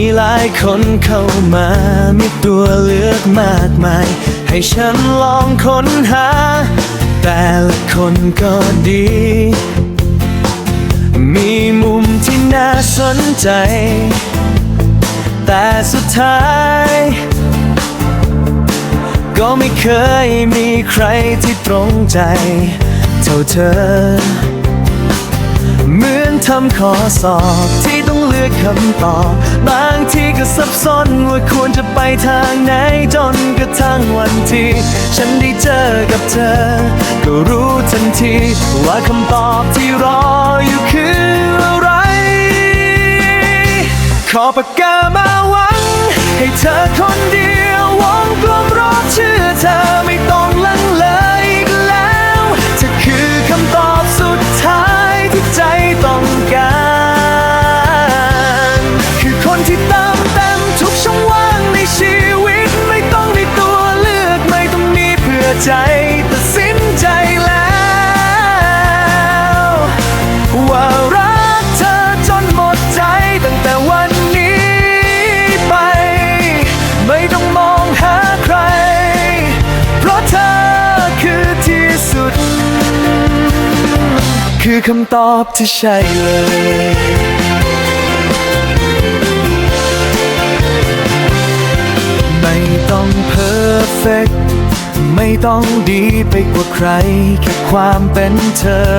ีหลายคนเข้ามา มีตัวเลือกมากมาย ให้ฉันลองค้นหา แต่ละคนก็ดี มีมุมที่น่าสนใจ แต่สุดท้าย ก็ไม่เคยมีใครที่ตรงใจ เท่าเธอ ทำข้อสอบที่ต้องเลือกคำตอบบางทีก็สับสนว่าควรจะไปทางไหนจนกระทั่งวันที่ฉันได้เจอกับเธอ ก็รู้ทันทีว่าคำตอบที่รออยู่คืออะไร ขอปากกามาหวังให้เธอคนเดียววงกลมรอบชื่อเธอไม่ ใจตัดสินใจแล้ว ว่ารักเธอจนหมดใจตั้งแต่วันนี้ไป ไม่ต้องมองหาใคร เพราะเธอคือที่สุด คือคำตอบที่ใช่เลยไม่ต้องเพอร์เฟก ไม่ต้องดีไปกว่าใคร แค่ความเป็นเธอ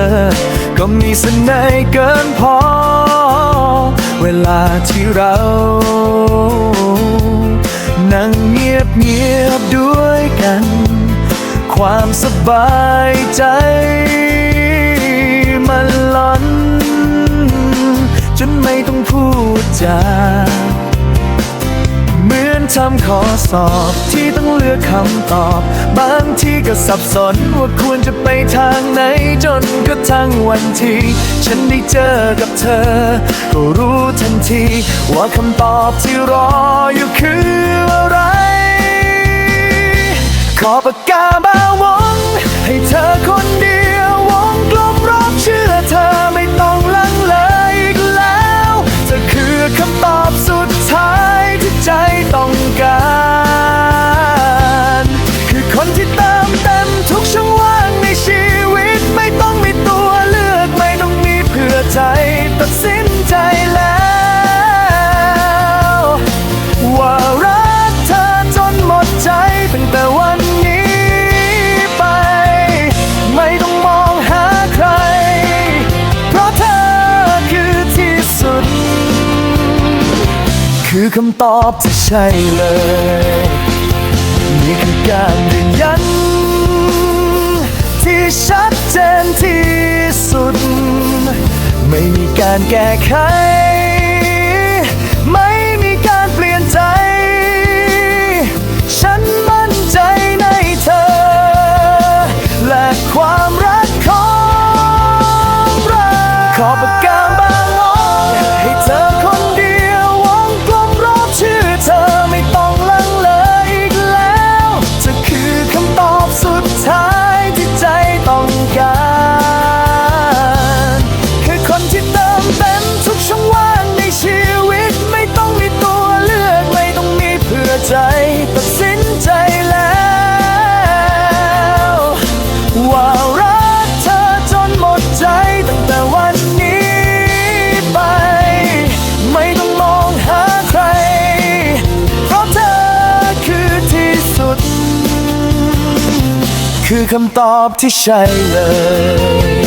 ก็มีเสน่ห์เกินพอ เวลาที่เรา นั่งเงียบเงียบๆด้วยกัน ความสบายใจ มันล้น จนไม่ต้องพูดจา ทำข้อสอบที่ต้องเลือกคำตอบ บางทีก็สับสนว่าควรจะไปทางไหนจนกระทั่งวันที่ฉันได้เจอกับเธอ ก็รู้ทันที ว่าคำตอบที่รออยู่คืออะไร ขอปากกามาวงให้เธอคนเดียว สินใจแล้ว ว่ารักเธอจนหมดใจตั้งแต่วันนี้ไป ไม่ต้องมองหาใคร เพราะเธอคือที่สุด คือคำตอบที่ใช่เลย นี่คือการยืนยัน ที่ชัดเจนที่สุด ไม่มีการแก้ไข คือคำตอบที่ใช่เลย